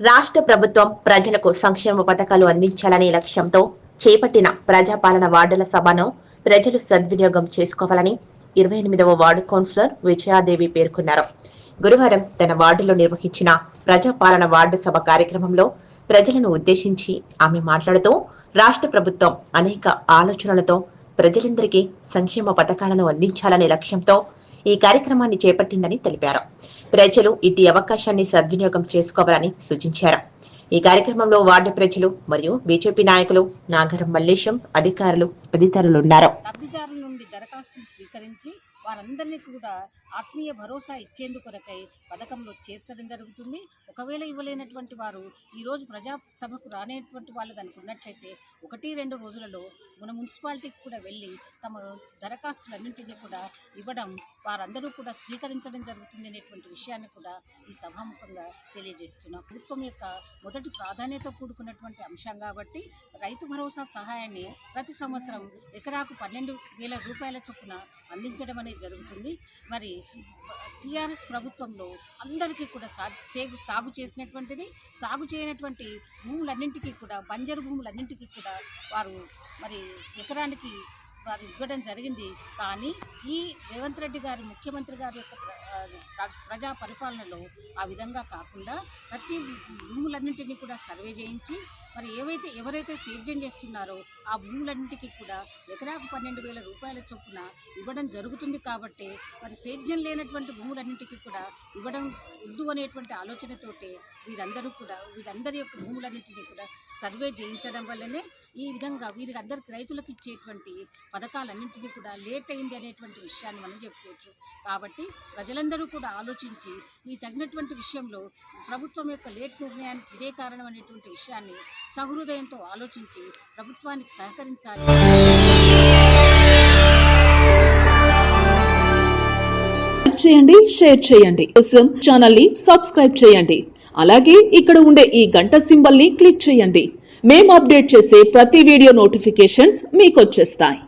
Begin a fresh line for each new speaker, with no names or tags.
రాష్ట్ర ప్రభుత్వం ప్రజలకు సంక్షేమ పథకాలు అందించాలనే లక్ష్యంతో చేపట్టిన ప్రజాపాలన వార్డుల సభను ప్రజలు సద్వినియోగం చేసుకోవాలని ఇరవై ఎనిమిదవ వార్డు కౌన్సిలర్ విజయాదేవి పేర్కొన్నారు. గురువారం తన వార్డులో నిర్వహించిన ప్రజాపాలన వార్డు సభ కార్యక్రమంలో ప్రజలను ఉద్దేశించి ఆమె మాట్లాడుతూ రాష్ట్ర ప్రభుత్వం అనేక ఆలోచనలతో ప్రజలందరికీ సంక్షేమ పథకాలను అందించాలనే లక్ష్యంతో ఈ కార్యక్రమాన్ని చేపట్టిందని తెలిపారు. ప్రజలు ఇటు అవకాశాన్ని సద్వినియోగం చేసుకోవాలని సూచించారు. ఈ కార్యక్రమంలో వార్డు ప్రజలు మరియు బీజేపీ నాయకులు నాగరం మల్లేశం అధికారులు తదితరులున్నారు
ఉన్నారు. నుండి దరఖాస్తులు స్వీకరించి వారందరినీ కూడా ఆత్మీయ భరోసా ఇచ్చేందుకొరకై పథకంలో చేర్చడం జరుగుతుంది. ఒకవేళ ఇవ్వలేనటువంటి వారు ఈరోజు ప్రజాసభకు రానేటువంటి వాళ్ళు కనుకున్నట్లయితే ఒకటి రెండు రోజులలో మన మున్సిపాలిటీకి కూడా వెళ్ళి తమ దరఖాస్తులన్నింటినీ కూడా ఇవ్వడం వారందరూ కూడా స్వీకరించడం జరుగుతుంది అనేటువంటి విషయాన్ని కూడా ఈ సభాముఖంగా తెలియజేస్తున్నాం. ప్రభుత్వం యొక్క మొదటి ప్రాధాన్యత కూడుకున్నటువంటి అంశం కాబట్టి రైతు భరోసా సహాయాన్ని ప్రతి సంవత్సరం ఎకరాకు పన్నెండు వేల రూపాయల చొప్పున అందించడం అనేది జరుగుతుంది. మరి టీఆర్ఎస్ ప్రభుత్వంలో అందరికీ కూడా సాగు సాగు చేసినటువంటిది సాగు చేయనటువంటి భూములన్నింటికీ కూడా బంజరు భూములన్నింటికీ కూడా వారు మరి ఎకరానికి వారు ఇవ్వడం జరిగింది. కానీ ఈ రేవంత్ రెడ్డి గారి ముఖ్యమంత్రి గారి యొక్క ప్రజా పరిపాలనలో ఆ విధంగా కాకుండా ప్రతి భూములన్నింటినీ కూడా సర్వే చేయించి మరి ఏవైతే ఎవరైతే సేద్యం చేస్తున్నారో ఆ భూములన్నింటికి కూడా ఎకరాకు పన్నెండు వేల రూపాయల చొప్పున ఇవ్వడం జరుగుతుంది కాబట్టి మరి సేద్యం లేనటువంటి భూములన్నింటికి కూడా ఇవ్వడం వద్దు అనేటువంటి ఆలోచనతోటే వీరందరూ కూడా వీరందరి యొక్క భూములన్నింటినీ కూడా సర్వే చేయించడం వల్లనే ఈ విధంగా వీరందరికి రైతులకు ఇచ్చేటువంటి పథకాలన్నింటినీ కూడా లేట్ అయింది అనేటువంటి విషయాన్ని మనం చెప్పుకోవచ్చు. కాబట్టి ప్రజలందరూ కూడా ఆలోచించి ఈ తగినటువంటి విషయంలో ప్రభుత్వం యొక్క లేట్ నిర్ణయానికి ఇదే కారణం అనేటువంటి విషయాన్ని సహృదయంతో ఆలోచించి ప్రభుత్వానికి సహకరించాలి.
చేయండి షేర్ చేయండి. కోసం ఛానల్ని సబ్స్క్రైబ్ చేయండి. అలాగే ఇక్కడ ఉండే ఈ గంట సింబల్ని క్లిక్ చేయండి. మేము అప్డేట్ చేసే ప్రతి వీడియో నోటిఫికేషన్స్ మీకు వచ్చేస్తాయి.